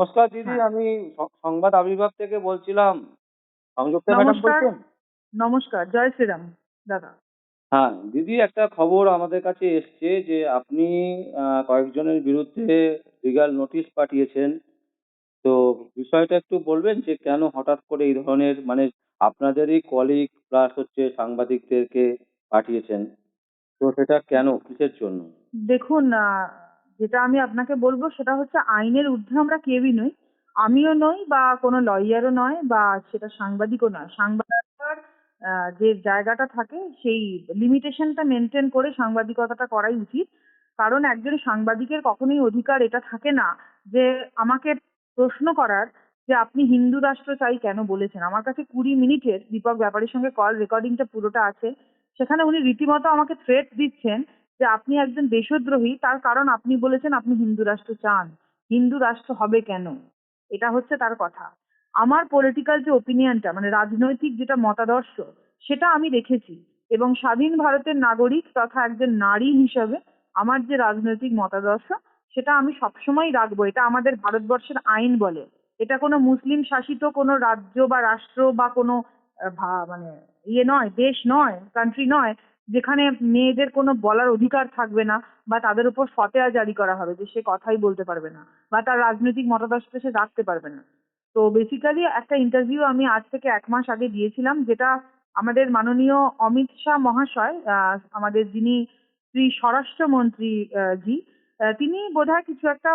নমস্কার দিদি হ্যাঁ। আমি সংবাদ আবির্ভাব থেকে বলছিলাম। সংযুক্তা ম্যাডাম বলছেন? নমস্কার জয় শ্রীরাম দাদা। হ্যাঁ দিদি একটা খবর আমাদের কাছে এসছে যে আপনি কয়েকজনের বিরুদ্ধে লিগাল নোটিশ পাঠিয়েছেন। তো বিষয়টা একটু বলবেন যে কেন হঠাৎ করে এই ধরনের মানে আপনাদেরই কলিগ প্লাস হচ্ছে সাংবাদিকদেরকে পাঠিয়েছেন? তো সেটা কেন কিসের জন্য? দেখুন যেটা আমি আপনাকে বলব সেটা হচ্ছে আইনের ঊর্ধ্বে আমরা কেউই নই। আমিও নই বা কোনো লয়ারও নয় বা সেটা সাংবাদিকও নয়। সাংবাদিকতার যে জায়গাটা থাকে সেই লিমিটেশনটা মেনটেন করে সাংবাদিকতাটা করাই উচিত। কারণ একজন সাংবাদিকের কখনোই অধিকার এটা থাকে না যে আমাকে প্রশ্ন করার যে আপনি হিন্দু রাষ্ট্র চাই কেন বলেছেন। আমার কাছে কুড়ি মিনিটের দীপক ব্যাপারীর সঙ্গে কল রেকর্ডিংটা পুরোটা আছে। সেখানে উনি রীতিমতো আমাকে থ্রেট দিচ্ছেন যে আপনি একজন দেশদ্রোহী, তার কারণ আপনি বলেছেন আপনি হিন্দু রাষ্ট্র চান। হিন্দু রাষ্ট্র হবে কেন? এটা হচ্ছে তার কথা। আমার পলিটিক্যাল যে ওপিনিয়নটা মানে রাজনৈতিক যেটা মতাদর্শ, সেটা আমি রেখেছি এবং স্বাধীন ভারতের নাগরিক তথা একজন নারী হিসাবে আমার যে রাজনৈতিক মতাদর্শ, সেটা আমি সবসময় রাখব। এটা আমাদের ভারতবর্ষের আইন বলে। এটা কোনো মুসলিম শাসিত কোনো রাজ্য বা রাষ্ট্র বা কোনো মানে ইয়ে নয়, দেশ নয় কান্ট্রি নয়। যেখানে মেয়েদের কোনো বলার অধিকার থাকবে না বা তাদের উপর ফতেয়া জারি করা হবে যে সে কথাই বলতে পারবে না বা তার রাজনৈতিক মতাদর্শকে সে রাখতে পারবে না। তো বেসিক্যালি একটা ইন্টারভিউ আমি আজ থেকে এক মাস আগে দিয়েছিলাম যেটা আমাদের মাননীয় অমিত শাহ মহাশয় আমাদের যিনি শ্রী স্বরাষ্ট্রমন্ত্রী জি তিনি বোধহয় কিছু একটা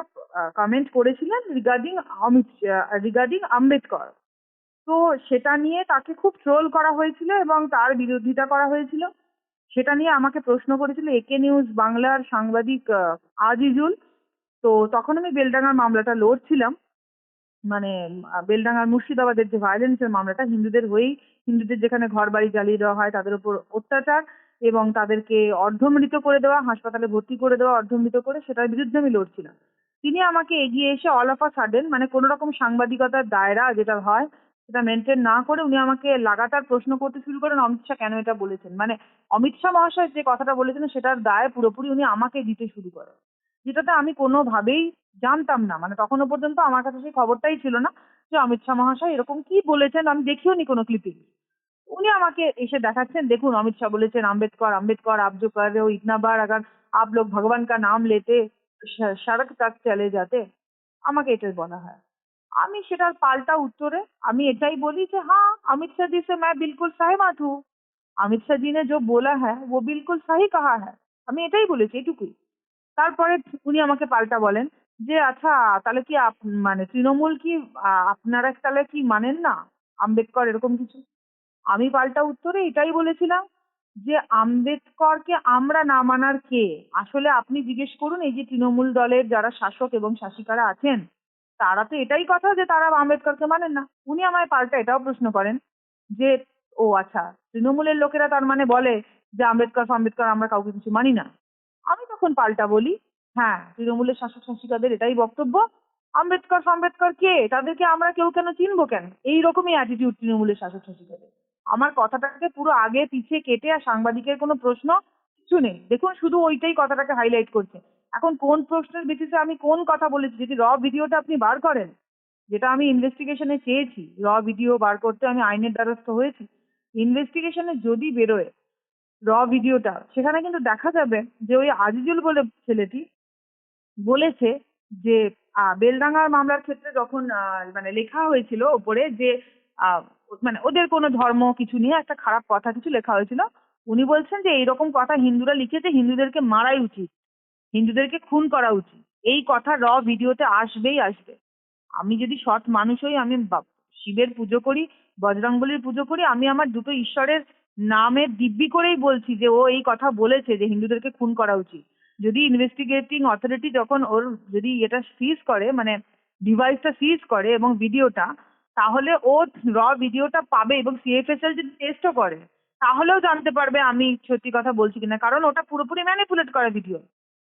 কমেন্ট করেছিলেন রিগার্ডিং অমিত রিগার্ডিং আম্বেদকর। তো সেটা নিয়ে তাকে খুব ট্রোল করা হয়েছিল এবং তার বিরোধিতা করা হয়েছিল। সেটা নিয়ে আমাকে প্রশ্ন করেছিল একে নিউজ বাংলার সাংবাদিক আজিজুল। তো তখন আমি বেলডাঙ্গার মামলাটা লড়ছিলাম। মানে বেলডাঙ্গার মুর্শিদাবাদের যে ভায়োলেন্সের মামলাটা, হিন্দুদের হয়েই, হিন্দুদের যেখানে ঘর বাড়ি জ্বালিয়ে দেওয়া হয়, তাদের উপর অত্যাচার এবং তাদেরকে অর্ধমৃত করে দেওয়া, হাসপাতালে ভর্তি করে দেওয়া, অর্ধমৃত করে, সেটার বিরুদ্ধে আমি লড়ছিলাম। তিনি আমাকে এগিয়ে এসে অল অফ আ সাডেন মানে কোনো রকম সাংবাদিকতার দায়রা যেটা হয় সেটা মেনটেন না করে উনি আমাকে লাগাতার প্রশ্ন করতে শুরু করেন অমিত শাহ কেন এটা বলেছেন মানে অমিত শাহ মহাশয় যে কথাটা বলেছেন সেটার দায় পুরোপুরি উনি আমাকে দিতে শুরু করেন যেটাতে আমি কোনোভাবেই জানতাম না মানে তখনো পর্যন্ত আমার কাছে সেই খবরটাই ছিল না যে অমিত শাহ মহাশয় এরকম কি বলেছেন আমি দেখিও নি কোনো ক্লিপিং উনি আমাকে এসে দেখাচ্ছেন দেখুন অমিত শাহ বলেছেন আম্বেদকর আম্বেদকর आप जो कर रहे हो इतना बार अगर आप लोग भगवान का नाम लेते स- सड़क तक चले जाते আমাকে এটাই বলা হয় আমি সেটার পাল্টা উত্তরে আমি এটাই বলি যে हाँ अमित शाह जी से मैं बिल्कुल सहमत हूँ अमित शाह जी ने जो बोला है वो बिल्कुल सही कहा है আমি এটাই বলেছি এটুকুই তারপরে উনি আমাকে পাল্টা বলেন যে আচ্ছা তাহলে কি আপ- মানে তৃণমূল কি আহ, আপনারা তাহলে কি মানেন না আম্বেদকর এরকম কিছু আমি পাল্টা উত্তরে এটাই বলেছিলাম যে আম্বেদকরকে আমরা না মানার কে আসলে আপনি জিজ্ঞেস করুন এই যে তৃণমূল দলের যারা শাসক এবং শাসিকারা আছেন তারা তো এটাই কথা যে তারা আম্বেদকরকে মানেন না। উনি আমায় পাল্টা এটাও প্রশ্ন করেন যে, ও আচ্ছা তৃণমূলের লোকেরা তার মানে বলে যে আম্বেদকর আম্বেদকর আমরা কাউকে কিছু মানি না। আমি তখন পাল্টা বলি হ্যাঁ তৃণমূলের শাসক শাসিকাদের এটাই বক্তব্য। আম্বেদকর আম্বেদকর কে? তাদেরকে আমরা কেউ কেন চিনবো কেন? এই রকমই অ্যাটিটিউড তৃণমূলের শাসক শাসিকাদের। আমার কথাটাকে পুরো আগে পিছিয়ে কেটে আর সাংবাদিকের কোনো প্রশ্ন কিছু নেই। দেখুন, শুধু ওইটাই কথাটাকে হাইলাইট করছে। এখন কোন প্রশ্নের বেসিসে আমি কোন কথা বলেছি? যদি র ভিডিওটা আপনি বার করেন, যেটা আমি ইনভেস্টিগেশনে চেয়েছি র ভিডিও বার করতে আমি আইনের দ্বারস্থ হয়েছি ইনভেস্টিগেশনে যদি বেরোয় র ভিডিওটা সেখানে কিন্তু দেখা যাবে যে ওই আজিজুল বলে ছেলেটি বলেছে যে বেলডাঙ্গার মামলার ক্ষেত্রে যখন মানে লেখা হয়েছিল ওপরে যে মানে ওদের কোনো ধর্ম কিছু নিয়ে একটা খারাপ কথা কিছু লেখা হয়েছিল, উনি বলছেন যে এইরকম কথা হিন্দুরা লিখেছে, হিন্দুদেরকে মারাই উচিত। হিন্দুদেরকে খুন করা উচিত। এই কথা র ভিডিওতে আসবেই আসবে। আমি যদি সৎ মানুষ হই, আমি শিবের পুজো করি, বজরংবলীর পুজো করি, আমি আমার দুটো ঈশ্বরের নামের দিব্যি করেই বলছি যে ও এই কথা বলেছে যে হিন্দুদেরকে খুন করা উচিত। যদি ইনভেস্টিগেটিং অথরিটি যখন ওর যদি এটা সিজ করে মানে ডিভাইসটা সিজ করে এবং ভিডিওটা, তাহলে ও র ভিডিওটা পাবে এবং সিএফএসএল যদি টেস্টও করে, তাহলেও জানতে পারবে আমি সত্যি কথা বলছি কিনা। কারণ ওটা পুরোপুরি ম্যানিপুলেট করা ভিডিও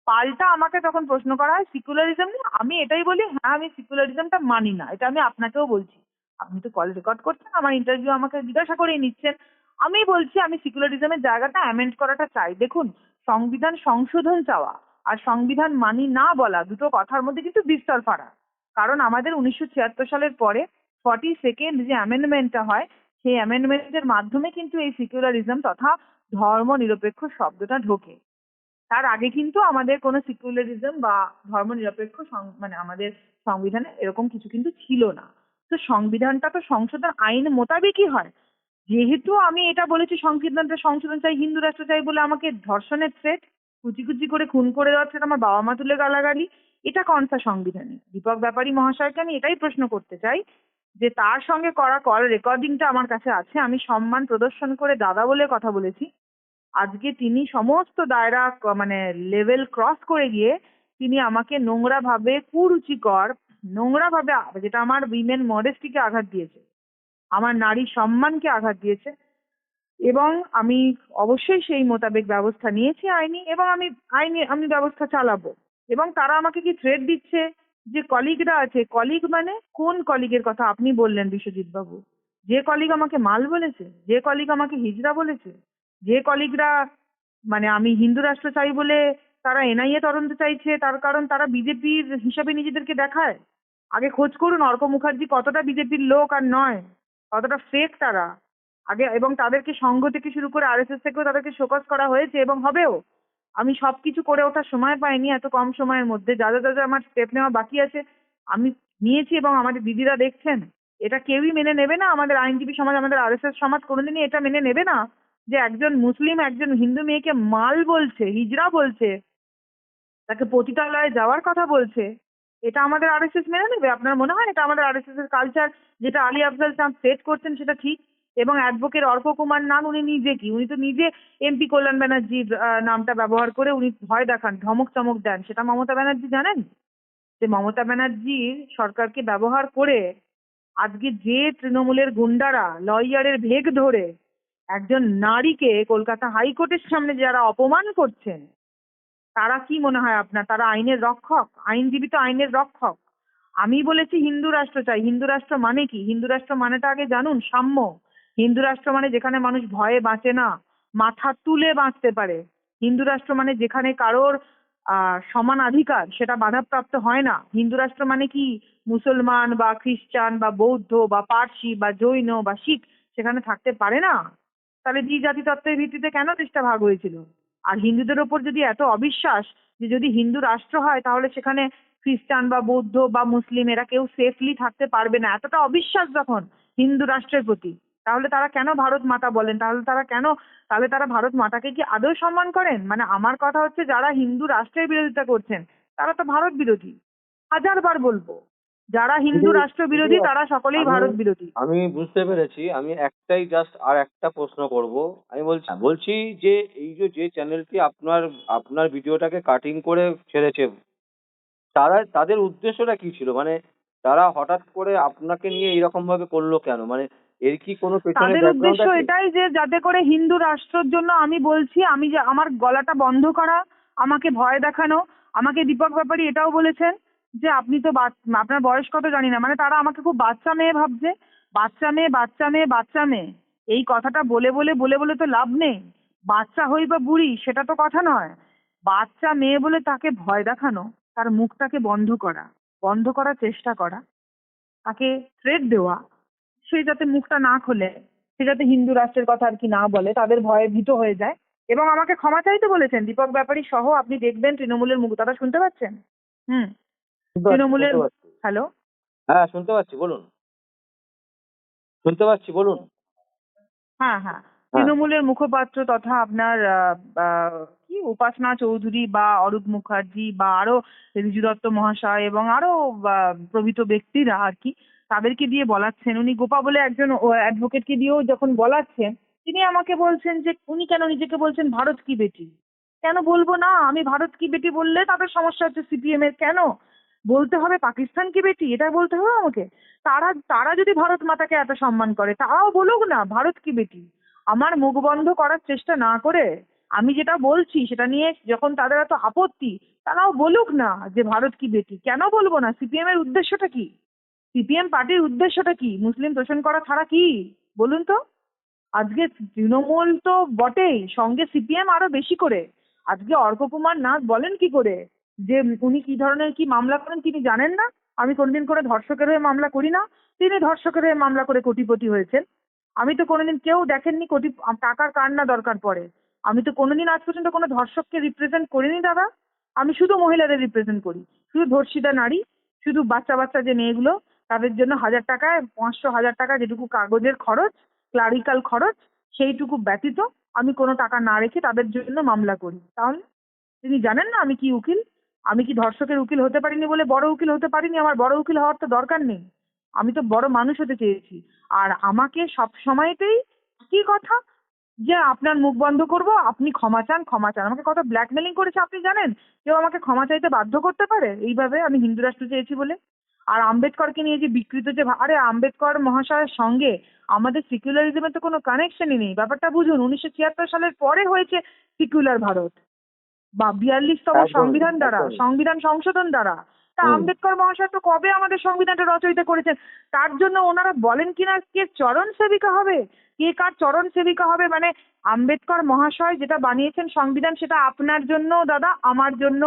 পাল্টা আমাকে তখন প্রশ্ন করা হয় সিকুলারিজম নিয়ে, আমি এটাই বলি হ্যাঁ আমি সিকুলারিজমটা মানি না, এটা আমি আপনাকেও বলছি। আপনি তো কল রেকর্ড করছেন, আমার ইন্টারভিউ আমাকে জিজ্ঞাসা করেই নিচ্ছেন। আমি বলছি, আমি সিকুলারিজমের জায়গাটা অ্যামেন্ড করাটা চাই। দেখুন, সংবিধান সংশোধন চাওয়া আর সংবিধান মানি না বলা দুটো কথার মধ্যে কিন্তু বিস্তর ফারাক। কারণ আমাদের উনিশশো ছিয়াত্তর সালের পরে ফর্টি সেকেন্ড যে অ্যামেন্ডমেন্টটা হয়, সেই অ্যামেন্ডমেন্টের মাধ্যমে কিন্তু এই সিকিউলারিজম তথা ধর্ম নিরপেক্ষ শব্দটা ঢোকে। তার আগে কিন্তু আমাদের কোনো সিকিউলারিজম বা ধর্ম নিরপেক্ষ সং- মানে আমাদের সংবিধানে এরকম কিছু কিন্তু ছিল না। তো সংবিধানটা তো সংশোধন আইন মোতাবেকই হয়। যেহেতু আমি এটা বলেছি, সংবিধানটা সংশোধন চাই, হিন্দু রাষ্ট্র চাই বলে আমাকে ধর্ষণের থ্রেট কুচি কুচি করে, খুন করে threat, আমার বাবা মা তুলে গালাগালি, এটা কনসা সংবিধানে? দীপক ব্যাপারী মহাশয়কে আমি এটাই প্রশ্ন করতে চাই, যে তার সঙ্গে করা কল রেকর্ডিংটা আমার কাছে আছে, আমি সম্মান প্রদর্শন করে দাদা বলে কথা বলেছি আজকে তিনি সমস্ত দায়রা মানে লেভেল ক্রস করে গিয়ে তিনি আমাকে নোংরা ভাবে কুরুচিকর নোংরা ভাবে যেটা আমার উইমেন মডেস্টিকে আঘাত দিয়েছে, আমার নারী সম্মানকে আঘাত দিয়েছে এবং আমি অবশ্যই সেই মোতাবেক ব্যবস্থা নিয়েছি আইনি এবং আমি আইনি, আমি ব্যবস্থা চালাবো এবং তারা আমাকে কি থ্রেট দিচ্ছে যে কলিগরা আছে কলিগ মানে কোন কলিগের কথা আপনি বললেন বিশ্বজিৎ বাবু যে কলিগ আমাকে মাল বলেছে? যে কলিগ আমাকে হিজড়া বলেছে? যে কলিগরা মানে আমি হিন্দু রাষ্ট্র চাই বলে তারা এনআইএ তদন্ত চাইছে, তার কারণ তারা বিজেপির হিসাবে নিজেদেরকে দেখায়। আগে খোঁজ করুন অর্ক মুখার্জি কতটা বিজেপির লোক আর নয়, কতটা ফেক তারা। আগে এবং তাদেরকে সংঘ থেকে শুরু করে আরএসএস থেকেও তাদেরকে শোকজ করা হয়েছে এবং হবেও। আমি সবকিছু করে ওঠার সময় পাইনি এত কম সময়ের মধ্যে। যা যা যা যা আমার স্টেপ নেওয়া বাকি আছে, আমি নিয়েছি এবং আমাদের দিদিরা দেখছেন। এটা কেউই মেনে নেবে না। আমাদের আইনজীবী সমাজ, আমাদের আরএসএস সমাজ কোনোদিনই এটা মেনে নেবে না। যে একজন মুসলিম, একজন হিন্দু মেয়েকে মাল বলছে, হিজড়া বলছে, তাকে পতিতালয়ে যাওয়ার কথা বলছে, এটা আমাদের আরএসএস মেনে নেবে? আপনার মনে হয় এটা আমাদের আরএসএস এর কালচার যেটা আলী আফজাল চাঁদ সেট করছেন সেটা ঠিক? এবং অ্যাডভোকেট অর্ক কুমার নাম উনি নিজে কি? উনি তো নিজে এমপি কল্যাণ ব্যানার্জির নামটা ব্যবহার করে উনি ভয় দেখান, ধমক চমক দেন। সেটা মমতা ব্যানার্জি জানেন? যে মমতা ব্যানার্জির সরকারকে ব্যবহার করে আজকে যে তৃণমূলের গুন্ডারা লয়ারের ভেগ ধরে একজন নারীকে কলকাতা হাইকোর্টের সামনে যারা অপমান করছেন, তারা কি মনে হয় আপনার? তারা আইনের রক্ষক, আইনজীবী তো আইনের রক্ষক। আমি বলেছি হিন্দু রাষ্ট্র চাই। হিন্দু রাষ্ট্র মানে কি? হিন্দু রাষ্ট্র মানেটা আগে জানুন, সাম্য। হিন্দু রাষ্ট্র মানে যেখানে মানুষ ভয়ে বাঁচে না, মাথা তুলে বাঁচতে পারে। হিন্দু রাষ্ট্র মানে যেখানে কারোর সমান অধিকার, সেটা বাধাপ্রাপ্ত হয় না। হিন্দু রাষ্ট্র মানে কি? মুসলমান বা খ্রিস্টান বা বৌদ্ধ বা পার্সি বা জৈন বা শিখ, সেখানে থাকতে পারে না। তাহলে দ্বি তত্ত্বের ভিত্তিতে কেন দেশটা ভাগ হয়েছিল? আর হিন্দুদের ওপর যদি এত অবিশ্বাস যে যদি হিন্দু রাষ্ট্র হয়, তাহলে সেখানে খ্রিস্টান বা বৌদ্ধ বা মুসলিম, এরা কেউ সেফলি থাকতে পারবে না। এতটা অবিশ্বাস যখন হিন্দু রাষ্ট্রের প্রতি, তাহলে তারা কেন ভারত মাতা বলেন? তাহলে তারা কেন, তাহলে তারা ভারত মাতাকে কি আদৌ সম্মান করেন? মানে আমার কথা হচ্ছে যারা হিন্দু রাষ্ট্রের বিরোধিতা করছেন, তারা তো ভারত বিরোধী। হাজারবার বলব। যারা হিন্দু রাষ্ট্র বিরোধী তারা সকলেই ভারত বিরোধী। আমি বুঝতে পেরেছি আমি একটাই জাস্ট আর একটা প্রশ্ন করব। আমি বলছি বলছি যে এই যে যে চ্যানেলটি আপনার আপনার ভিডিওটাকে কাটিং করে ছেড়েছে তারা তাদের উদ্দেশ্যটা কি ছিল? মানে তারা হঠাৎ করে আপনাকে নিয়ে এরকম ভাবে করল কেন? মানে এর কি কোনো পেছনে তাদের উদ্দেশ্য এটাই যে যাতে করে হিন্দু রাষ্ট্রের জন্য আমি বলছি আমি যে আমার গলাটা বন্ধ করা আমাকে ভয় দেখানো আমাকে দীপক ব্যাপারী এটাও বলেছেন যে আপনি তো আপনার বয়স কত জানি না মানে তারা আমাকে খুব বাচ্চা মেয়ে ভাবছে। বাচ্চা মেয়ে বাচ্চা মেয়ে বাচ্চা মেয়ে। এই কথাটা বলে বলে বলে বলে তো লাভ নেই। বাচ্চা হই বা বুড়ি, সেটা তো কথা নয়। বাচ্চা মেয়ে বলে তাকে ভয় দেখানো, তার মুখটাকে বন্ধ করা, বন্ধ করার চেষ্টা করা, তাকে থ্রেট দেওয়া। সে যাতে মুখটা না খোলে, সে যাতে হিন্দু রাষ্ট্রের কথা আর কি না বলে, তাদের ভয়ে ভীত হয়ে যায়। এবং আমাকে ক্ষমা চাইতে বলেছেন, দীপক ব্যাপারী সহ আপনি দেখবেন তৃণমূলের মুখ দাদা শুনতে পাচ্ছেন? হুম। তৃণমূলের- হ্যালো? হ্যাঁ শুনতে পাচ্ছি বলুন। শুনতে পাচ্ছি বলুন। হ্যাঁ হ্যাঁ। তৃণমূলের মুখপাত্র তথা আপনার কি উপাসনা চৌধুরী বা অরূপ মুখার্জি বা আরও রিজু দত্ত মহাশয় এবং আরও প্রভৃত ব্যক্তিরা আর কি তাদেরকে দিয়ে বলাচ্ছেন। উনি গোপা বলে একজন অ্যাডভোকেটকে দিয়েও যখন বলাচ্ছেন তিনি আমাকে বলছেন যে উনি কেন নিজেকে বলছেন ভারত কি বেটি? কেন বলব না? আমি ভারত কি বেটি বললে তাদের সমস্যা হচ্ছে সিপিএম এর কেন? বলতে হবে পাকিস্তান কি বেটি? এটা বলতে হবে আমাকে। তারা তারা যদি ভারত মাতাকে এত সম্মান করে, তারাও বলুক না, ভারত কি বেটি? আমার মুখ বন্ধ করার চেষ্টা না করে, আমি যেটা বলছি সেটা নিয়ে যখন তাদের এত আপত্তি, তারাও বলুক না যে ভারত কি বেটি। কেন বলব না? সিপিএম এর উদ্দেশ্যটা কি? সিপিএম পার্টির উদ্দেশ্যটা কি? মুসলিম তোষণ করা ছাড়া কি? বলুন তো। আজকে তৃণমূল তো বটেই, সঙ্গে সিপিএম আরও বেশি করে। আজকে অর্ক কুমার নাথ বলেন কি করে? যে উনি কি ধরনের কি মামলা করেন তিনি জানেন না। আমি কোনোদিন কোনো ধর্ষকের হয়ে মামলা করি না। তিনি ধর্ষকের হয়ে মামলা করে কোটিপতি হয়েছেন। আমি তো কোনোদিন কেউ দেখেননি কোটি, টাকার কার না দরকার পড়ে। আমি তো কোনোদিন আজ পর্যন্ত কোনো ধর্ষককে রিপ্রেজেন্ট করিনি দাদা। আমি শুধু মহিলাদের রিপ্রেজেন্ট করি। শুধু ধর্ষিতা নারী, শুধু বাচ্চা বাচ্চা যে মেয়েগুলো, তাদের জন্য হাজার টাকায়, পাঁচশো হাজার টাকা যেটুকু কাগজের খরচ ক্লারিক্যাল খরচ, সেইটুকু ব্যতীত আমি কোনো টাকা না রেখে তাদের জন্য মামলা করি। তাহলে তিনি জানেন না আমি কি উকিল? আমি কি ধর্ষকের উকিল হতে পারিনি বলে বড় উকিল হতে পারিনি? আমার বড় উকিল হওয়ার তো দরকার নেই। আমি তো বড় মানুষ হতে চেয়েছি। আর আমাকে সব সময়তেই কি কথা? যে আপনার মুখ বন্ধ করব, আপনি ক্ষমা চান ক্ষমা চান। আমাকে কত ব্ল্যাকমেলিং করেছে আপনি জানেন? কেউ আমাকে ক্ষমা চাইতে বাধ্য করতে পারে? এইভাবে আমি হিন্দু রাষ্ট্র চেয়েছি বলে। আর আম্বেদকরকে নিয়ে যে বিকৃত যে আরে আম্বেদকর মহাশয়ের সঙ্গে আমাদের সেকুলারিজমের তো কোনো কানেকশনই নেই। ব্যাপারটা বুঝুন, উনিশশো ছিয়াত্তর সালের পরে হয়েছে সেকুলার ভারত। বা বিয়াল্লিশতম একদম, সংবিধান দ্বারা সংবিধান সংশোধন দ্বারা। তা আম্বেদকর মহাশয় তো কবে আমাদের সংবিধানটা রচয়িতা করেছেন? তার জন্য ওনারা বলেন কিনা কে চরণ সেবিকা হবে? কে কার চরণ সেবিকা হবে? মানে আম্বেদকর মহাশয় যেটা বানিয়েছেন সংবিধান সেটা আপনার জন্য দাদা আমার জন্য।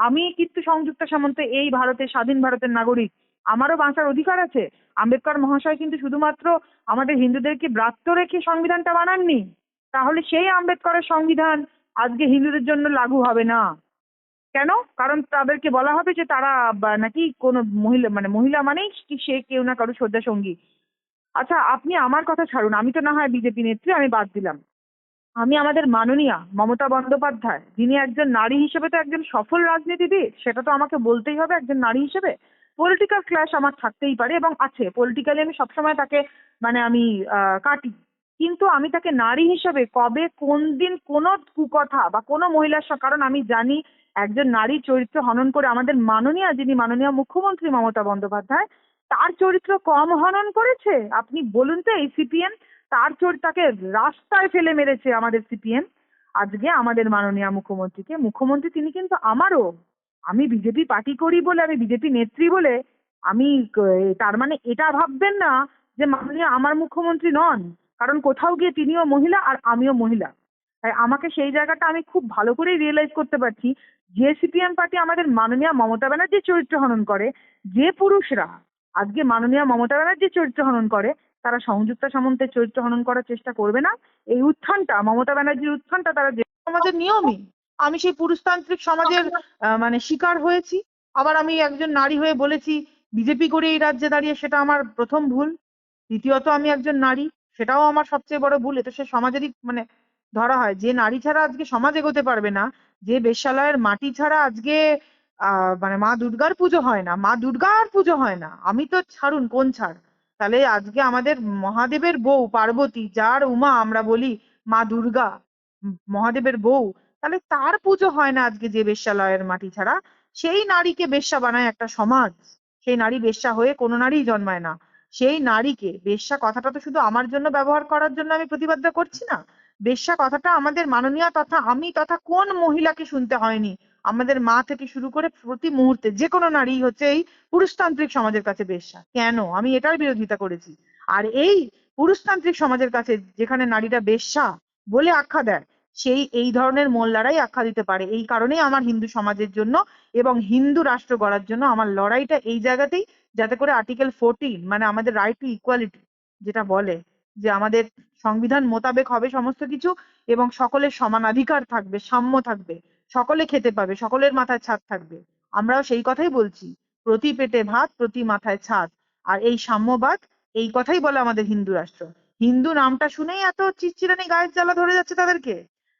আমি কিন্তু সংযুক্ত সামন্ত এই ভারতের স্বাধীন ভারতের নাগরিক। আমারও বাঁচার অধিকার আছে। আম্বেদকর মহাশয় কিন্তু শুধুমাত্র আমাদের হিন্দুদেরকে ব্রাত্য রেখে সংবিধানটা বানাননি। তাহলে সেই আম্বেদকরের সংবিধান আজকে হিন্দুদের জন্য লাগু হবে না। কেন? কারণ তাদেরকে বলা হবে যে তারা নাকি কোনো মহিলা মানে মহিলা মানেই কি সে কেউ না কারও শয্যা সঙ্গী। আচ্ছা আপনি আমার কথা ছাড়ুন। আমি তো না হয় বিজেপি নেত্রী, আমি বাদ দিলাম। আমি আমাদের মাননীয়া মমতা বন্দ্যোপাধ্যায়, যিনি একজন নারী হিসেবে তো একজন সফল রাজনীতিবিদ, সেটা তো আমাকে বলতেই হবে একজন নারী হিসেবে। পলিটিক্যাল ক্লাশ আমার থাকতেই পারে এবং আছে। পলিটিক্যালি আমি সবসময় তাকে মানে আমি কাটি। কিন্তু আমি তাকে নারী হিসেবে কবে কোন দিন কোনো কুকথা বা কোনো মহিলার কারণ আমি জানি একজন নারী চরিত্র হনন করে আমাদের মাননীয়া, যিনি মাননীয় মুখ্যমন্ত্রী মমতা বন্দ্যোপাধ্যায়, তার চরিত্র কম হনন করেছে? আপনি বলুন তো এই সিপিএম, তার চরিত্র তাকে রাস্তায় ফেলে মেরেছে আমাদের সিপিএম। আজকে আমাদের মাননীয় মুখ্যমন্ত্রীকে, মুখ্যমন্ত্রী তিনি কিন্তু আমারও, আমি বিজেপি পার্টি করি বলে, আমি বিজেপি নেত্রী বলে, আমি তার মানে এটা ভাববেন না যে মাননীয় আমার মুখ্যমন্ত্রী নন। কারণ কোথাও গিয়ে তিনিও মহিলা আর আমিও মহিলা। তাই আমাকে সেই জায়গাটা আমি খুব ভালো করেই রিয়েলাইজ করতে পারছি। যে সিপিএম পার্টি আমাদের মাননীয় মমতা ব্যানার্জির চরিত্র হনন করে, যে পুরুষরা আজকে মাননীয় মমতা ব্যানার্জির চরিত্র হনন করে, তারা সংযুক্তা সামন্তের চরিত্র হনন করার চেষ্টা করবে না। এই উত্থানটা, মমতা ব্যানার্জির উত্থানটা তারা যে সমাজের নিয়মই। আমি সেই পুরুষতান্ত্রিক সমাজের মানে শিকার হয়েছি। আবার আমি একজন নারী হয়ে বলেছি, বিজেপি করে এই রাজ্যে দাঁড়িয়ে সেটা আমার প্রথম ভুল। দ্বিতীয়ত আমি একজন নারী। সেটাও আমার সবচেয়ে বড় ভুল। এটা সে সমাজেরই মানে ধরা হয়, যে নারী ছাড়া আজকে সমাজ এগোতে পারবে না, যে বেশ্যালয়ের মাটি ছাড়া আজকে মানে মা দুর্গার পুজো হয় না, মা দুর্গার পুজো হয় না। আমি তো ছাড়ুন, কোন ছাড়? তাহলে আজকে আমাদের মহাদেবের বউ পার্বতী, যার উমা আমরা বলি মা দুর্গা মহাদেবের বউ, তাহলে তার পুজো হয় না আজকে যে বেশ্যালয়ের মাটি ছাড়া। সেই নারীকে বেশ্যা বানায় একটা সমাজ। সেই নারী বেশ্যা হয়ে কোনো নারীই জন্মায় না। সেই নারীকে বেশ্যা কথাটা তো শুধু আমার জন্য ব্যবহার করার জন্য আমি প্রতিবাদটা করছি না। বেশ্যা কথাটা আমাদের মাননীয় তথা আমি তথা কোন মহিলাকে শুনতে হয়নি? আমাদের মা থেকে শুরু করে প্রতি মুহূর্তে যে কোনো নারী হচ্ছে এই পুরুষতান্ত্রিক সমাজের কাছে বেশ্যা। কেন? আমি এটার বিরোধিতা করেছি। আর এই পুরুষতান্ত্রিক সমাজের কাছে যেখানে নারীরা বেশ্যা বলে আখ্যা দেয়, সেই এই ধরনের মোল্লারাই আখ্যা দিতে পারে। এই কারণেই আমার হিন্দু সমাজের জন্য এবং হিন্দু রাষ্ট্র গড়ার জন্য আমার লড়াইটা এই জায়গাতেই যাতে করে আর্টিকেল ফোরটিন মানে আমাদের রাইট টু ইকুয়ালিটি যেটা বলে, যে আমাদের সংবিধান মোতাবেক হবে সমস্ত কিছু এবং সকলের সমানাধিকার থাকবে, সাম্য থাকবে, সকলে খেতে পাবে, সকলের মাথায় ছাদ থাকবে। আমরাও সেই কথাই বলছি, প্রতি পেটে ভাত, প্রতি মাথায় ছাদ। আর এই সাম্যবাদ, এই কথাই বলে আমাদের হিন্দু রাষ্ট্র। হিন্দু নামটা শুনেই এত চিরচিরানি গায়ের জ্বালা ধরে যাচ্ছে তাদেরকে।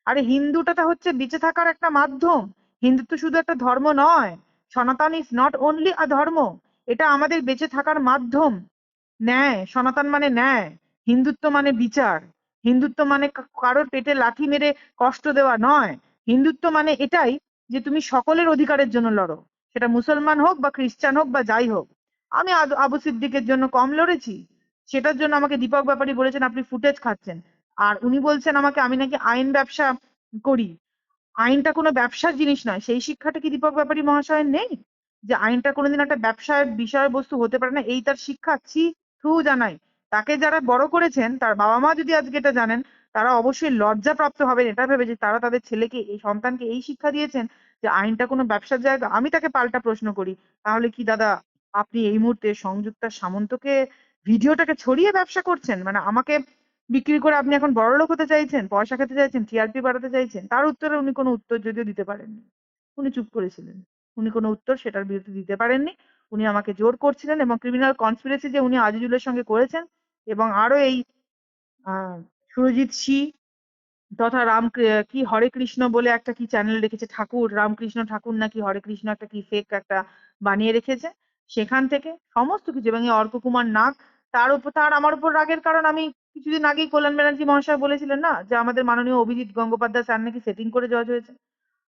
আরে হিন্দুটা তো হচ্ছে বেঁচে থাকার একটা মাধ্যম। হিন্দুত্ব শুধু একটা ধর্ম নয়, সনাতন ইজ নট অনলি আ ধর্ম। এটা আমাদের বেঁচে থাকার মাধ্যম। ন্যায়, সনাতন মানে ন্যায়, হিন্দুত্ব মানে বিচার। হিন্দুত্ব মানে কারোর পেটে লাথি মেরে কষ্ট দেওয়া নয়। হিন্দুত্ব মানে এটাই যে তুমি সকলের অধিকারের জন্য লড়ো। সেটা মুসলমান হোক বা খ্রিস্টান হোক বা যাই হোক। আমি আবু সিদ্দিকের জন্য কম লড়েছি। সেটার জন্য আমাকে দীপক ব্যাপারী বলেছেন, আপনি ফুটেজ খাচ্ছেন। আর উনি বলছেন আমাকে, আমি নাকি আইন ব্যবসা করি। আইনটা কোনো ব্যবসার জিনিস নয়। সেই শিক্ষাটা কি দীপক ব্যাপারী মহাশয়ের নেই? যে আইনটা কোনোদিন একটা ব্যবসার বিষয়বস্তু হতে পারে না, এই তার শিক্ষা ছি থু জানাই। তাকে যারা বড় করেছেন, তার বাবা মা যদি আজকে এটা জানেন, তারা অবশ্যই লজ্জাপ্রাপ্ত হবেন। এটা ভেবে যে তারা তাদের ছেলেকে, এই সন্তানকে এই শিক্ষা দিয়েছেন যে আইনটা কোনো ব্যবসার জায়গা, আমি তাকে পাল্টা প্রশ্ন করি। তাহলে কি দাদা, আপনি এই মুহূর্তে সংযুক্তা সামন্তকে ভিডিওটাকে ছড়িয়ে ব্যবসা করছেন? মানে আমাকে বিক্রি করে আপনি এখন বড়লোক হতে চাইছেন, পয়সা খেতে চাইছেন টিআরপি বাড়াতে চাইছেন, তার উত্তরে উনি কোনো উত্তর যদিও দিতে পারেননি। উনি চুপ করেছিলেন। উনি কোনো উত্তর সেটার বিরুদ্ধে দিতে পারেননি। উনি আমাকে জোর করছিলেন এবং ক্রিমিনাল কনস্পিরেসি যে উনি আজিজুলের সঙ্গে করেছেন এবং আরও এই সুরজিৎ সি তথা রাম কি হরে কৃষ্ণ বলে একটা কি চ্যানেল রেখেছে, ঠাকুর, রামকৃষ্ণ ঠাকুর নাকি হরে কৃষ্ণ একটা কি ফেক একটা বানিয়ে রেখেছে। সেখান থেকে সমস্ত কিছু এবং এই অর্ক কুমার নাগ তার উপর তার আমার উপর রাগের কারণ আমি কিছুদিন আগেই কল্যাণ ব্যানার্জি মহাশয় বলেছিলেন না যে আমাদের মাননীয় অভিজিৎ গঙ্গোপাধ্যায় স্যার নাকি সেটিং করে জজ হয়েছে।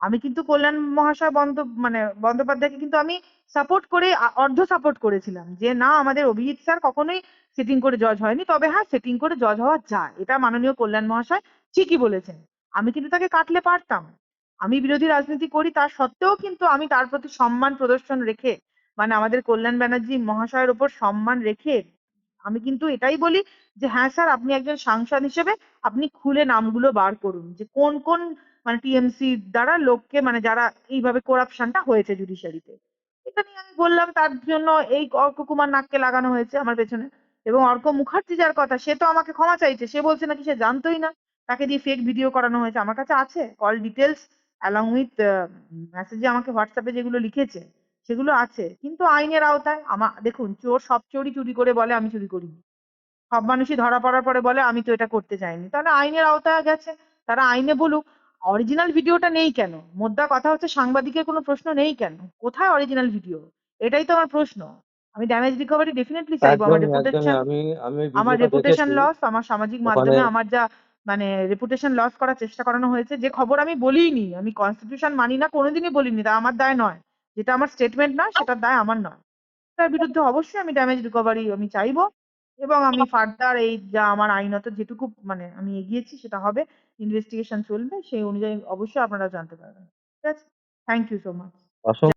আমি কিন্তু কল্যাণ মহাশয় বন্দ মানে বন্দ্যোপাধ্যায়কে কিন্তু আমি সাপোর্ট করে অর্ধ সাপোর্ট করেছিলাম। যে না, আমাদের অভিজিৎ স্যার কখনোই সেটিং করে জজ হয়নি। তবে হ্যাঁ সেটিং করে জজ হওয়া যায়। এটা মাননীয় কল্যাণ মহাশয় ঠিকই বলেছেন। আমি কিন্তু তাকে কাটলে পারতাম। আমি বিরোধী রাজনীতি করি, তার সত্ত্বেও কিন্তু আমি তার প্রতি সম্মান প্রদর্শন রেখে মানে আমাদের কল্যাণ ব্যানার্জি মহাশয়ের ওপর সম্মান রেখে আমি কিন্তু এটাই বলি যে হ্যাঁ স্যার, আপনি একজন সাংসদ হিসেবে আপনি খুলে নামগুলো বার করুন যে, কোন কোন মানে টিএমসি দ্বারা লোককে মানে যারা এইভাবে করাপশনটা হয়েছে জুডিশিয়ারিতে এটা নিয়ে আমি বললাম, তার জন্য এই অর্ক কুমার নাককে লাগানো হয়েছে আমার পেছনে। এবং অর্ক মুখার্জি যার কথা, সে তো আমাকে ক্ষমা চাইছে। সে বলছে নাকি সে জানতোই না। তাকে দিয়ে ফেক ভিডিও করানো হয়েছে। আমার কাছে আছে। কল ডিটেলস অ্যালং উইথ মেসেজে আমাকে হোয়াটসঅ্যাপে যেগুলো লিখেছে। সেগুলো আছে। কিন্তু আইনের আওতায় আমা দেখুন চোর সব চোরই চুরি করে বলে আমি চুরি করিনি। সব মানুষই ধরা পড়ার পরে বলে আমি তো এটা করতে চাইনি। তাহলে আইনের আওতায় গেছে তারা আইনে বলুক। অরিজিনাল ভিডিওটা নেই কেন? মোদ্দা কথা হচ্ছে সাংবাদিকের কোনো প্রশ্ন নেই কেন? কোথায় অরিজিনাল ভিডিও? এটাই তো আমার প্রশ্ন। আমি ড্যামেজ রিকভারি ডেফিনেটলি চাইব আমার রেপুটেশন আমার রেপুটেশন লস আমার সামাজিক মাধ্যমে আমার যা মানে রেপুটেশন লস করার চেষ্টা করানো হয়েছে যে খবর আমি বলিনি আমি কনস্টিটিউশন মানি না কোনোদিনই বলিনি তা আমার দায় নয়। যেটা আমার স্টেটমেন্ট নয় সেটার দায় আমার নয়। তার বিরুদ্ধে অবশ্যই আমি ড্যামেজ রিকভারি আমি চাইব এবং আমি ফার্দার এই যা আমার আইনত যেটুকু মানে আমি এগিয়েছি সেটা হবে ইনভেস্টিগেশন চলবে সেই অনুযায়ী অবশ্যই আপনারা জানতে পারবেন। ঠিক আছে? Thank you so much